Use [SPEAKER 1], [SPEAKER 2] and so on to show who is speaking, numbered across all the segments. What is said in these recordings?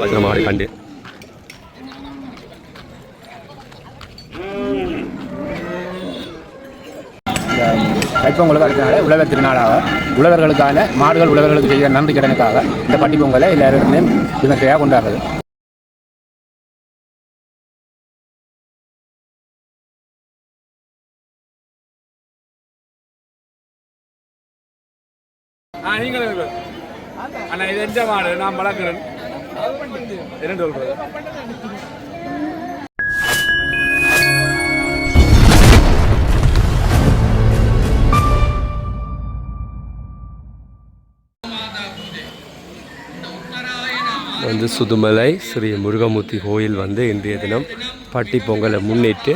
[SPEAKER 1] வச்சன மாடு கண்டு.
[SPEAKER 2] தைப்பொங்கலுக்கு அடுத்தனால உழவர் திருநாளாக. உழவர்களுக்கான மாடுகள் உழவர்களுக்கு செய்கிற நன்றி கடனுக்காக இந்த பட்டி பொங்கலை எல்லாரும் விமர்சையாக கொண்டாடுறது.
[SPEAKER 3] ஆ நீங்களும். அண்ணா இது எந்த மாடு? நான் வளர்க்குறேன். என்ன
[SPEAKER 1] வந்து சுதுமலை ஸ்ரீ முருகமூர்த்தி கோயில் வந்து இன்றைய தினம் பட்டி பொங்கலை முன்னிட்டு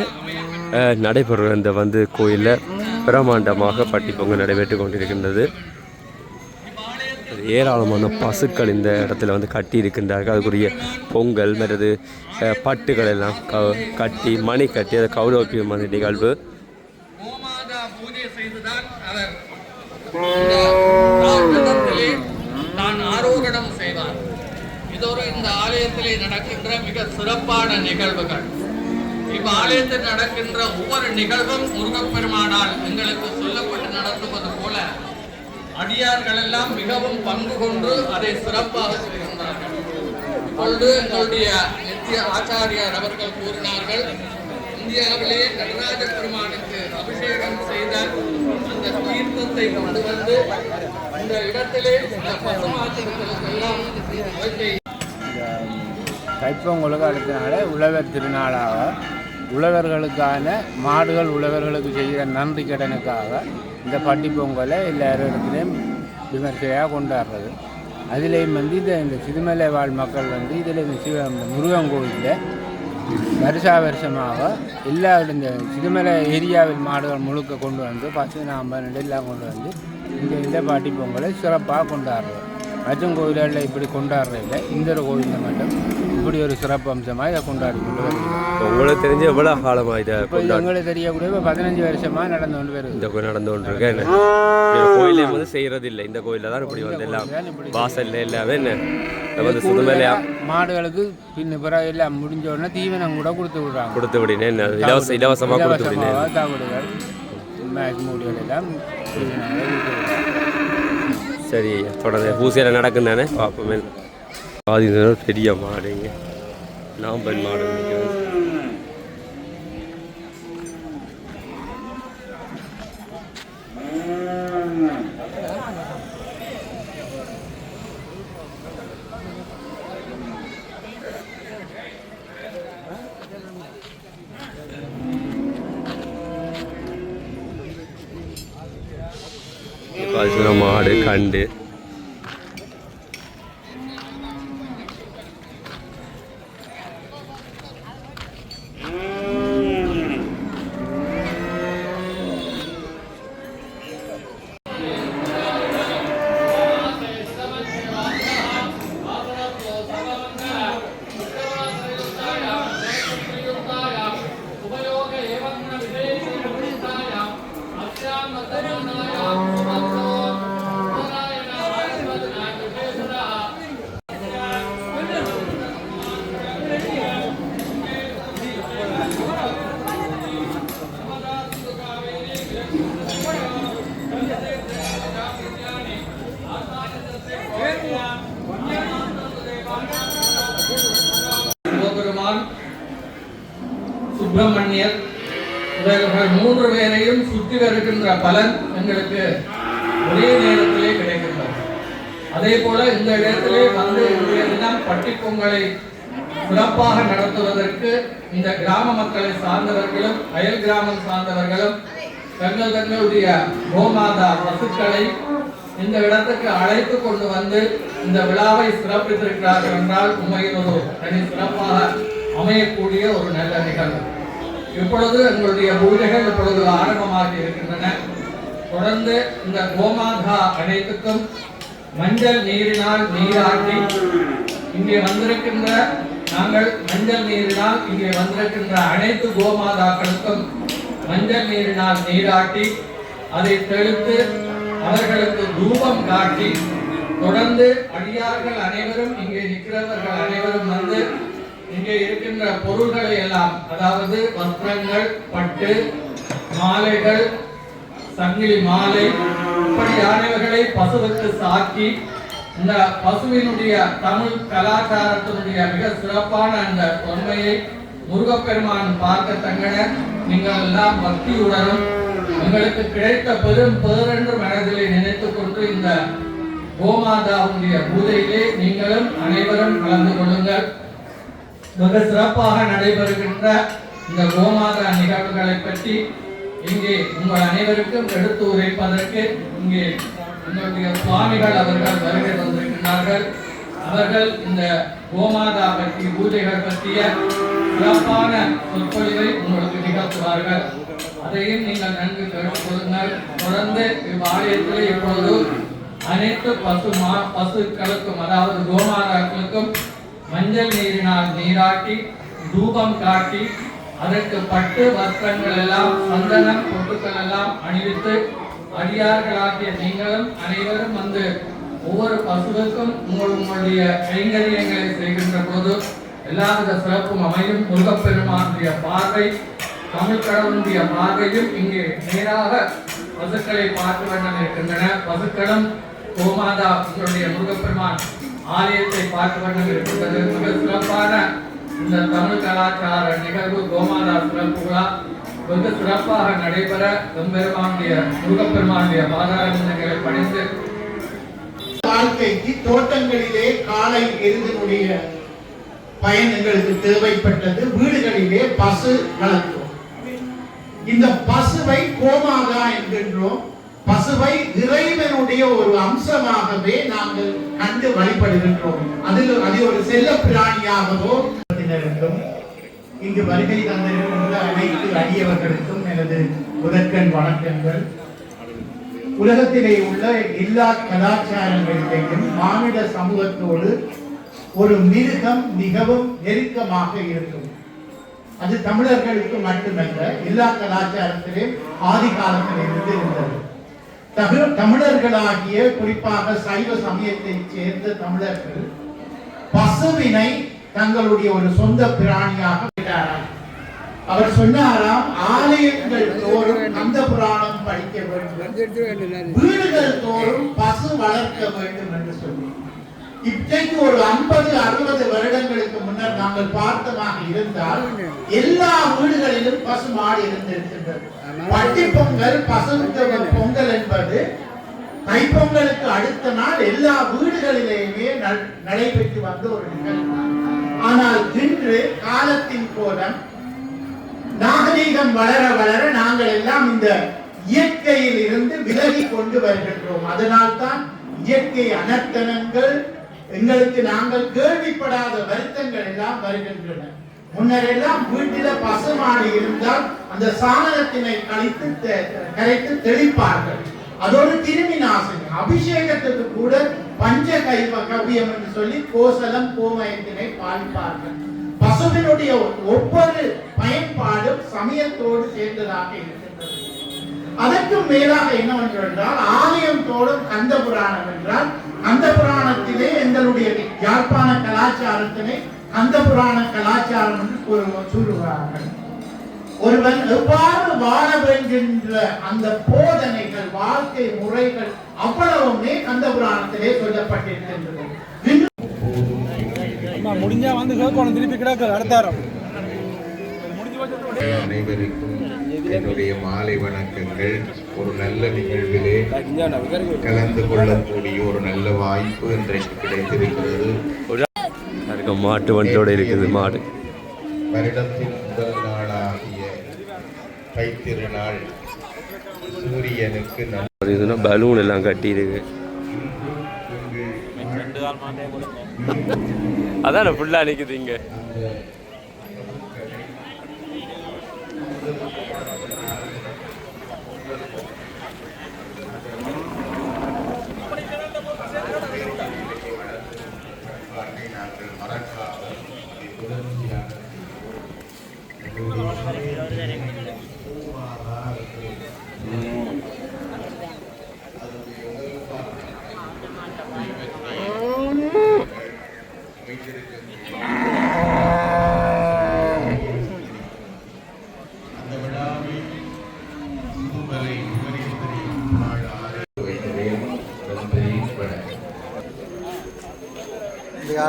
[SPEAKER 1] நடைபெறுகிற இந்த வந்து கோயிலில் பிரமாண்டமாக பட்டி பொங்கல் நடைபெற்று கொண்டிருக்கின்றது. ஏராளமான பசுக்கள் இந்த இடத்துல வந்து கட்டி இருக்கின்றார்கள் அதுக்குரிய பொங்கல் மற்றது பட்டுகள் எல்லாம் க கட்டி மணி கட்டி அதை கௌரவிக்கும் நிகழ்வு.
[SPEAKER 4] தான் ஆரோகணம் செய்வார் இதொரு இந்த ஆலயத்திலே நடக்கின்ற மிக சிறப்பான நிகழ்வுகள். இவ்வாலயத்தில் நடக்கின்ற ஒவ்வொரு நிகழ்வும் முருகப்பெருமானால் எங்களுக்கு சொல்லப்பட்டு நடத்துவது போல அடியார்கள் எல்லாம் மிகவும் பங்கு கொண்டு அதை சிறப்பாக செய்கின்றார்கள் இப்பொழுது எங்களுடைய நித்திய ஆச்சாரியார் அவர்கள் கூறினார்கள் இந்தியாவிலே நடராஜ பெருமானுக்கு அபிஷேகம் செய்த அந்த தீர்த்தத்தை கொண்டு வந்து இந்த இடத்திலே இந்த பசுமாச்சர்களுக்கெல்லாம் அவற்றை
[SPEAKER 2] தைப்பொங்கலுக்கு அடுத்தனால உழவர் திருநாளாக உழவர்களுக்கான மாடுகள் உழவர்களுக்கு செய்கிற நன்றி கடனுக்காக இந்த பட்டி பொங்கலை எல்லாரும் இடத்துலையும் விமர்சையாக கொண்டாடுறது. அதுலேயும் வந்து இந்த இந்த சிறுமலை வாழ் மக்கள் வந்து இதில் இந்த சிவ முருகன் கோயிலில் வருஷா வருஷமாக எல்லா இந்த சிறுமலை ஏரியாவில் மாடுகள் முழுக்க கொண்டு வந்து பசு நாம் எல்லாம் கொண்டு வந்து இந்த இந்த பாட்டி பொங்கலை சிறப்பாக கொண்டாடுறோம் மற்றும் கோயில்களில் இப்படி கொண்டாடுறதில்ல. இந்த ஒரு கோயிலில் மட்டும் இப்படி ஒரு சிறப்பு அம்சமாக இதை கொண்டாடி கொண்டு
[SPEAKER 1] உங்களுக்கு தெரிஞ்சு எவ்வளோ காலமாக இதை
[SPEAKER 2] எங்களுக்கு தெரியக்கூடிய இப்போ பதினஞ்சு வருஷமாக நடந்து கொண்டு வருது.
[SPEAKER 1] இந்த கோயில் நடந்து என்ன? இந்த கோயிலே வந்து செய்கிறது இல்லை இந்த கோயிலில் தான் இப்படி வந்து எல்லாம் வாசல்ல எல்லாமே என்ன? சுதுமலையா
[SPEAKER 2] மாடுகளுக்கு பின்ன பிறகு எல்லாம் முடிஞ்ச உடனே தீவனம் கூட கொடுத்து விடுறாங்க.
[SPEAKER 1] கொடுத்து என்ன? இலவச இலவசமாக கொடுத்து விடினேன்.
[SPEAKER 2] இலவசமாக தவிடுகள் மேக் மூடிகள் எல்லாம்
[SPEAKER 1] சரி தொடர்ந்து பூசையில் நடக்கும் தானே பார்ப்போமே. பாதி பெரிய மாடுங்க நாம்பல் மாடு மாடு கண்டு
[SPEAKER 4] சிவபெருமான் வருகின்ற பலன் எங்களுக்கு ஒரே நேரத்திலே கிடைக்கின்றது. அதே போல இந்த இடத்திலே வந்து இன்றைய தினம் பட்டி பொங்கலை சிறப்பாக நடத்துவதற்கு இந்த கிராம மக்களை சார்ந்தவர்களும் அயல் கிராமம் சார்ந்தவர்களும் தங்கள் தங்களுடைய கோமாதா பசுக்களை இந்த இடத்துக்கு அழைத்து கொண்டு வந்து இந்த விழாவை சிறப்பித்திருக்கிறார்கள் என்றால் உண்மையில் ஒரு தனி சிறப்பாக அமையக்கூடிய ஒரு நல்ல நிகழ்வு. இப்பொழுது எங்களுடைய பூஜைகள் இப்பொழுது ஆரம்பமாகி இருக்கின்றன. தொடர்ந்து இந்த கோமாதா அனைத்துக்கும் மஞ்சள் நீரினால் நீராட்டி இங்கே வந்திருக்கின்ற நாங்கள் மஞ்சள் நீரினால் இங்கே வந்திருக்கின்ற அனைத்து கோமாதாக்களுக்கும் மஞ்சள் நீரினால் நீராட்டி அதை தெளித்து அவர்களுக்கு தூபம் காட்டி தொடர்ந்து அடியார்கள் அனைவரும் இங்கே நிற்கிறவர்கள் அனைவரும் வந்து இங்கே இருக்கின்ற பொருள்களை எல்லாம் அதாவது வஸ்திரங்கள் பட்டு மாலைகள் சங்கிலி மாலை இப்படியானவர்களை பசுவுக்கு சாக்கி இந்த பசுவினுடைய தமிழ் கலாச்சாரத்தினுடைய மிக சிறப்பான அந்த தொன்மையை முருகப்பெருமான் பார்க்க தங்கன நீங்கள் எல்லாம் பக்தியுடனும் உங்களுக்கு கிடைத்த பெரும் பேரென்று மனதிலே நினைத்துக் கொண்டு இந்த கோமாதாவுடைய பூஜையிலே நீங்களும் அனைவரும் கலந்து கொள்ளுங்கள். மிக சிறப்பாக நடைபெறுகின்ற இந்த கோமாதா நிகழ்வுகளை பற்றி இங்கே உங்கள் அனைவருக்கும் எடுத்து உரைப்பதற்கு இங்கே எங்களுடைய சுவாமிகள் அவர்கள் வருகை வந்திருக்கிறார்கள் அவர்கள் இந்த கோமாதா பற்றி பூஜைகள் பற்றிய சிறப்பான சொற்பொழிவை உங்களுக்கு நிகழ்த்துவார்கள். அதையும் நீங்கள் நன்கு கேட்டுக்கொள்ளுங்கள். தொடர்ந்து இவ்வாலயத்தில் இப்பொழுது அனைத்து பசு மா பசுக்களுக்கும் அதாவது கோமாதாக்களுக்கும் மஞ்சள் நீரினால் நீராட்டி தூபம் காட்டி அதற்கு பட்டு வஸ்திரங்கள் எல்லாம் சந்தனம் பொட்டுக்கள் எல்லாம் அணிவித்து அடியார்களாகிய நீங்களும் அனைவரும் வந்து ஒவ்வொரு பசுவுக்கும் உங்கள் உங்களுடைய கைங்கரியங்களை செய்கின்ற போது எல்லாவித சிறப்பும் அமையும். முருகப்பெருமானுடைய பார்வை தமிழ் கடவுளுடைய பார்வையும் இங்கே நேராக பசுக்களை பார்க்க வேண்டும் இருக்கின்றன பசுக்களும் கோமாதா உங்களுடைய முருகப்பெருமான் ஆலயத்தை பார்க்க வேண்டும் இருக்கின்றது மிக சிறப்பான இந்த தமிழ் கலாச்சார நிகழ்வு கோமாதா சிறப்பு விழா வெகு சிறப்பாக நடைபெற எம்பெருமானுடைய முருகப்பெருமானுடைய பாதாரங்களை பணிந்து
[SPEAKER 5] வாழ்க்கைக்கு தோட்டங்களிலே காலை எருதினுடைய பயன் எங்களுக்கு தேவைப்பட்டது. வீடுகளிலே பசு வளர்க்கிறோம் இந்த பசுவை கோமாதா என்கின்றோம். பசுவை இறைவனுடைய ஒரு அம்சமாகவே நாங்கள் கண்டு வழிபடுகின்றோம். அதில் அது ஒரு செல்ல பிராணியாகவோ இங்கு வருகை தந்திருக்கின்ற அனைத்து அடியவர்களுக்கும் எனது முதற்கண் வணக்கங்கள். உலகத்திலே உள்ள எல்லா கலாச்சாரங்களிலேயும் மானிட சமூகத்தோடு ஒரு மிருகம் மிகவும் நெருக்கமாக இருக்கும். அது தமிழர்களுக்கு மட்டுமல்ல எல்லா கலாச்சாரத்திலும் ஆதி காலத்திலிருந்து இருந்தது. தமிழர்களாகிய குறிப்பாக சைவ சமயத்தைச் சேர்ந்த தமிழர்கள் பசுவினை தங்களுடைய ஒரு சொந்த பிராணியாக விட்டாராம் அவர் சொன்னாராம் ஆலயங்கள் தோறும் அந்த புராணம் படிக்க வேண்டும். வீடுகள் தோறும் பசு வளர்க்க வேண்டும் என்று சொல்லி. இன்றைக்கு ஒரு ஐம்பது அறுபது வருடங்களுக்கு முன்னர் நாங்கள் பார்த்தமாக இருந்தால் எல்லா வீடுகளிலும் பசு மாடு இருந்திருக்கின்றது. பட்டி பொங்கல் பசங்க பொங்கல் என்பது தைப்பொங்கலுக்கு அடுத்த நாள் எல்லா வீடுகளிலேயுமே நடைபெற்று வந்த ஒரு நிகழ்வு. ஆனால் இன்று காலத்தின் கோலம் நாகரீகம் வளர வளர நாங்கள் எல்லாம் இந்த இயற்கையில் இருந்து விலகி கொண்டு வருகின்றோம். அதனால் தான் இயற்கை அனர்த்தனங்கள் எங்களுக்கு நாங்கள் கேள்விப்படாத வருத்தங்கள் எல்லாம் வருகின்றன. முன்னரெல்லாம் வீட்டில பசுமாடு இருந்தால் அந்த சாணத்தினை கழித்து கரைத்து தெளிப்பார்கள். அதோடு கிருமி நாசினி அபிஷேகத்துக்கு கூட பஞ்ச கைவ கவியம் என்று சொல்லி கோசலம் கோமயத்தினை பாலிப்பார்கள் பசுவினுடைய ஒவ்வொரு பயன்பாடும் சமயத்தோடு சேர்ந்ததாக இருக்கின்றது. அதற்கும் மேலாக என்னவென்று என்றால் ஆலயம் தோறும் கந்த புராணம் என்றால் கந்த புராணத்திலே எங்களுடைய யாழ்ப்பாண கலாச்சாரத்தினை கந்த புராண கலாச்சாரம் என்று கூறு- கூறுகிறார்கள் ஒருவன் எவ்வாறு வாழ வேண்டுகின்ற அந்த போதனைகள் வாழ்க்கை முறைகள் அவ்வளவுமே கந்த புராணத்திலே சொல்லப்பட்டிருக்கின்றது. இன்று
[SPEAKER 3] முடிஞ்சா வந்து கேட்கணும் திருப்பி கிடக்கு அடுத்தாரம்
[SPEAKER 6] அனைவருக்கும் என்னுடைய மாலை வணக்கங்கள். ஒரு நல்ல நிகழ்விலே கலந்து கொள்ளக்கூடிய ஒரு நல்ல வாய்ப்பு இன்றைக்கு கிடைத்திருக்கிறது.
[SPEAKER 7] இருக்க மாட்டு வண்டியோட இருக்குது மாடு.
[SPEAKER 6] வருடத்தின் முதல் நாளாகிய தைத்திருநாள் சூரியனுக்கு
[SPEAKER 7] இதுனா பலூன் எல்லாம் கட்டியிருக்கு. அதான் ஃபுல்லாக நிற்குது இங்கே.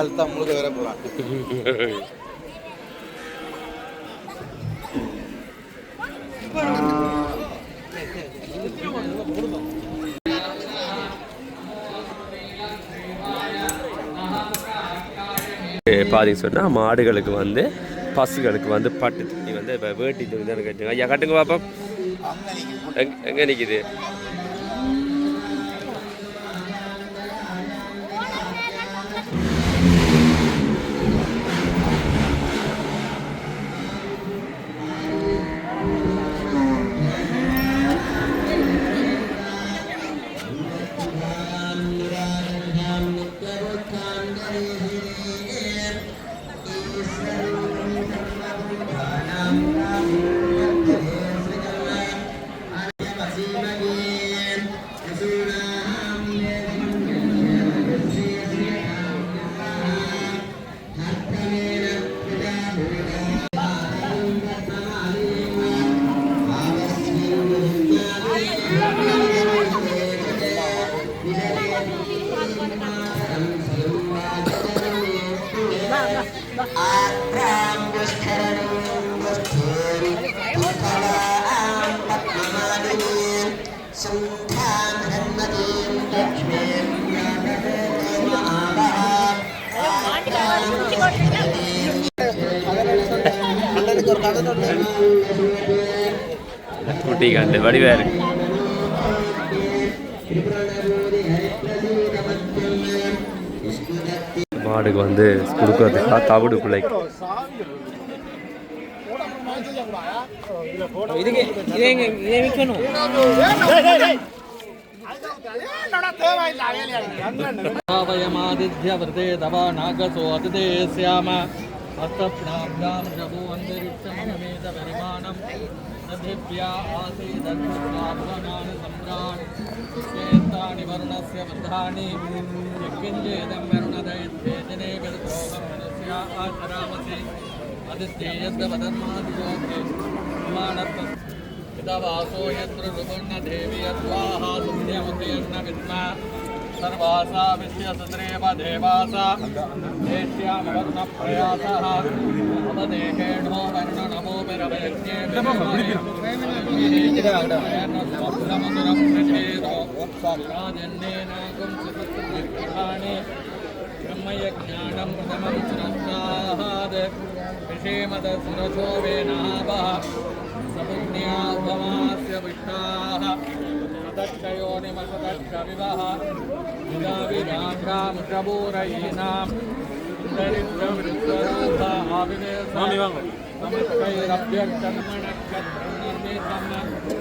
[SPEAKER 1] இந்த காலத்தை முழுக்க வேற போகிறான்
[SPEAKER 7] பார்த்தீங்க சொன்னால் மாடுகளுக்கு வந்து பசுகளுக்கு வந்து பட்டு துணி வந்து இப்போ வேட்டி துணி தானே கட்டுங்க ஐயா கட்டுங்க பாப்பா எங் எங்கே நிற்கிது மாடுக்கு வந்து கொடுக்கறது தவிடு பிள்ளை
[SPEAKER 4] தேவாயமாதித்யவர்தே தவா நாகசோ அதிதே சியாம. அத்தப்ராப்தாம் ஜபோ அந்தரிட்சமேத பரிமாணம் ததிப்யா ஆசே క్షేత్రాన్ని వరుణస్య బద్ధాని యజ్ఞేదం వరుణదయత్వేదనే గదోహం మనుష్యా ఆచరామసి అధిష్ఠేయద్వధర్మాదిగోహే ప్రమాణత్వం యథవాసో యత్ర రుగుణ దేవి యద్వాహ సుమ్యముదీర్ణ విద్మ సర్వాసా విశ్వసుత్రేవ దేవాసా దేశ్యామరుణ ప్రయాస అవదేహేణో వర్ణ నమో విరవేజ్ఞే స్వప్నమధురం ప్రచేదో சாரி பிரம்மயஜானம் பிரதமம் சுரஸ்தாத் விஷேமத சுரசோ வேணாபா சபுண்யாபமாஸ்ய விஷ்டாः சதக்ஷயோ நிமசதக்ஷவிவः விதாவிதாங்காம் பிரபூரயீனாம் தரித்ரவிருத்தரூபா ஆவிவேசம் சமஸ்கைரப்யக்கர்மணக்கர்ம நிர்மிதம்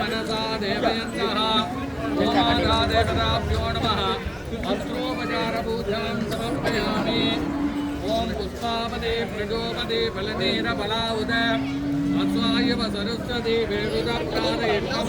[SPEAKER 4] మనసా దేవయన్నాదేవతాభ్యో నమ అస్త్రోపచారభూతాం సమర్పయామి ఓం పుష్పాపదే ప్రజోపదే ఫలనేర బలావుద అస్వాయవ సరస్వతి వేణుద ప్రాణయ నమ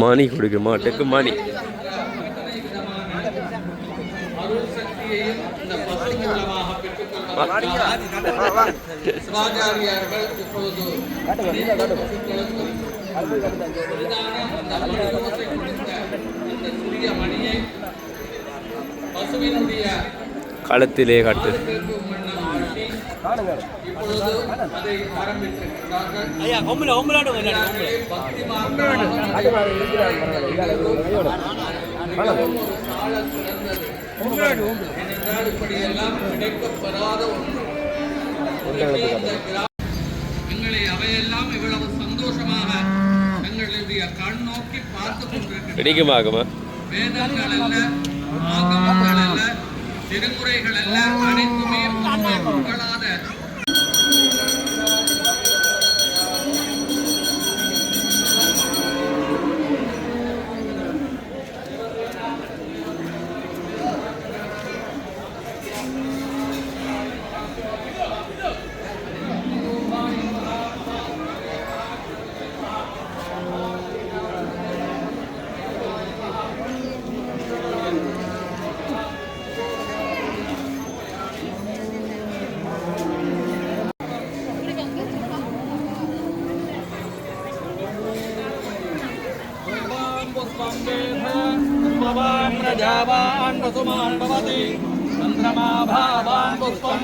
[SPEAKER 7] மணி கொடுக்க மாட்டுக்கு மணி
[SPEAKER 4] பசுவினுடைய
[SPEAKER 7] களத்திலே கட்டு.
[SPEAKER 4] எங்களை அவையெல்லாம் இவ்வளவு சந்தோஷமாக எங்களுடைய கண் நோக்கி பார்த்து கொண்டிருக்கிறது
[SPEAKER 7] பிடிக்குமாகுமா
[SPEAKER 4] வேதங்கள் அல்ல ஆகமங்கள் அல்ல திருமுறைகள் எல்லாம் அனைத்துமே உண்மை புகழாத पुष्पवान् प्रजावान् वसुमान् भवति चन्द्रमा भावान् पुष्पम्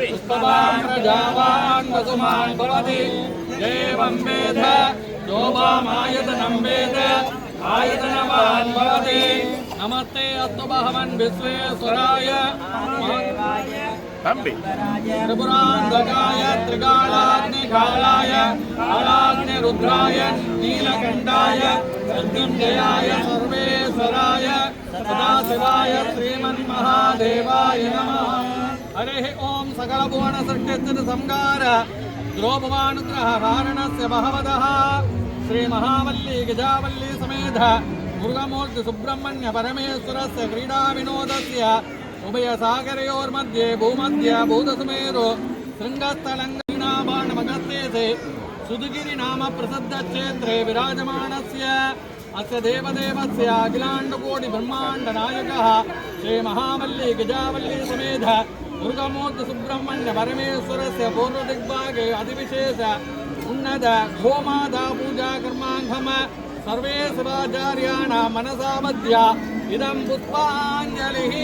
[SPEAKER 4] पुष्पवान् प्रजावान् वसुमान् भवति देवं वेद यो वामायतनं वेद आयतनवान् भवति नमस्ते अस्तु भगवन् विश्वेश्वराय தம்பி திரிபுராந்தகாய திரிகாலாக்னி காலாய காலாக்னி ருத்ராய நீலகண்டாய சத்யுஞ்சயாய சர்வேஸ்வராய சதாசிவாய ஸ்ரீமன் மகாதேவாய நம ஹரே ஓம் சகலபுவன சட்டத்தின் சங்கார द्रोपवानुग्रह वारणस्य बहवदः श्रीमहावल्ली गजावल्ली समेध मुरुगमूर्ति सुब्रह्मण्य परमेश्वरस्य क्रीडाविनोदस्य उभयसागरयोर्मध्ये भूमध्य भूतसुमेरु शृङ्गस्थलङ्गीनाबाणमगस्तेसे सुदुगिरिनाम प्रसिद्धक्षेत्रे विराजमानस्य अस्य देवदेवस्य अखिलाण्डकोटिब्रह्माण्डनायकः श्रीमहावल्ली गजावल्ली समेत दुर्गमूर्तिसुब्रह्मण्य परमेश्वरस्य पूर्वदिग्भागे अतिविशेष उन्नत गोमाता पूजा कर्माङ्गम सर्वे शिवाचार्याणां मनसा मध्य इदं पुष्पाञ्जलिः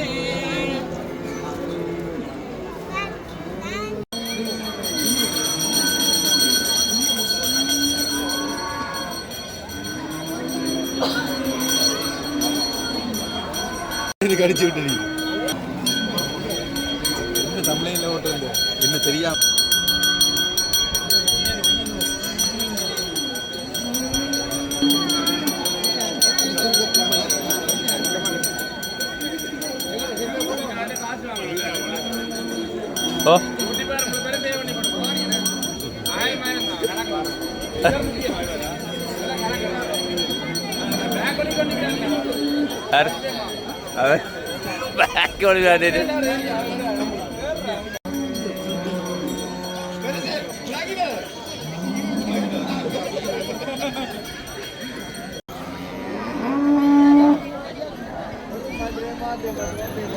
[SPEAKER 1] எனக்கு அடிச்சு விட்டு நீ என்ன தமிழ்ல ஓட்டு வந்து? என்ன தெரியாம?
[SPEAKER 7] ஓ யார்? அவர்
[SPEAKER 8] കളിയാണ് Thank
[SPEAKER 7] you.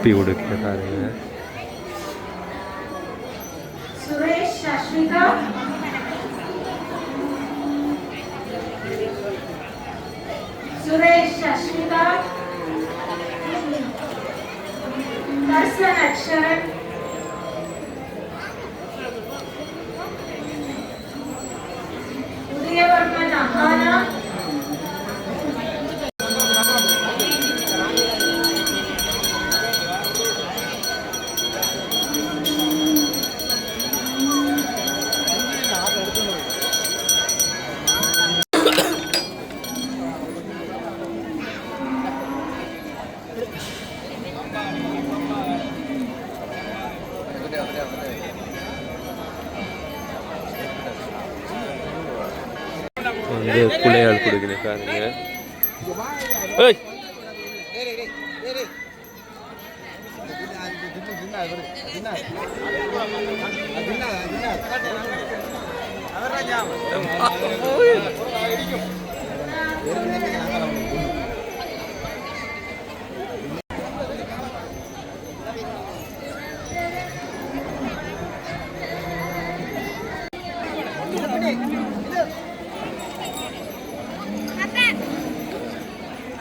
[SPEAKER 7] टोपी उड़ के बता रहे हैं। सुरेश
[SPEAKER 8] अश्विता दर्शन अक्षर उदयवर्मन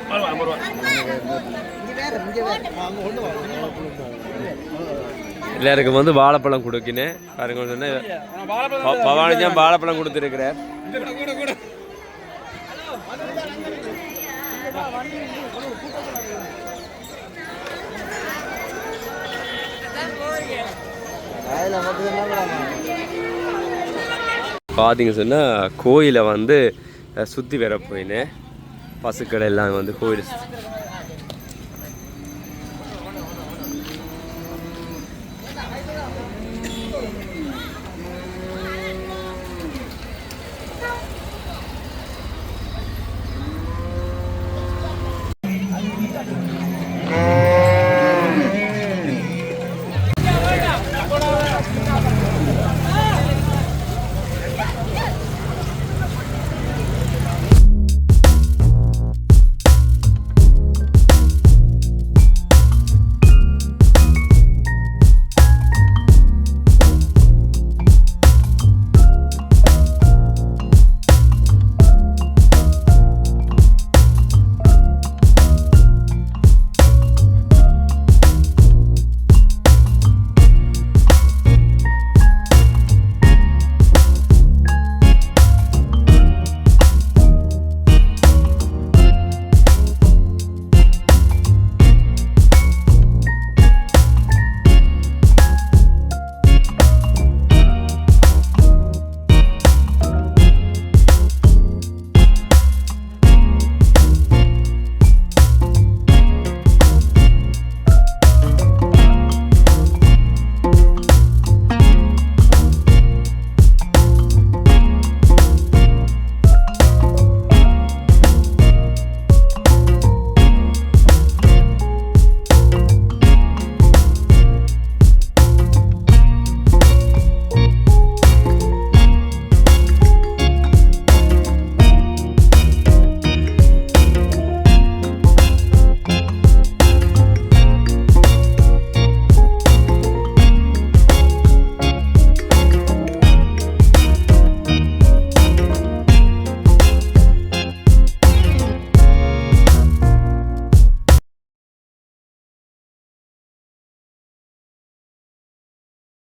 [SPEAKER 8] வருவா வருவா இங்க வேற
[SPEAKER 1] இங்க வேற அவங்க கொண்டு வா எல்லாருக்கும் வந்து வாழைப்பழம் கொடுக்கினேன். பாருங்க பவானி தான் வாழைப்பழம் கொடுத்துருக்கிறார். பார்த்தீங்க சொன்னால் கோயிலை வந்து சுற்றி வர போயினேன். பசுக்கள் எல்லாம் வந்து கோயில்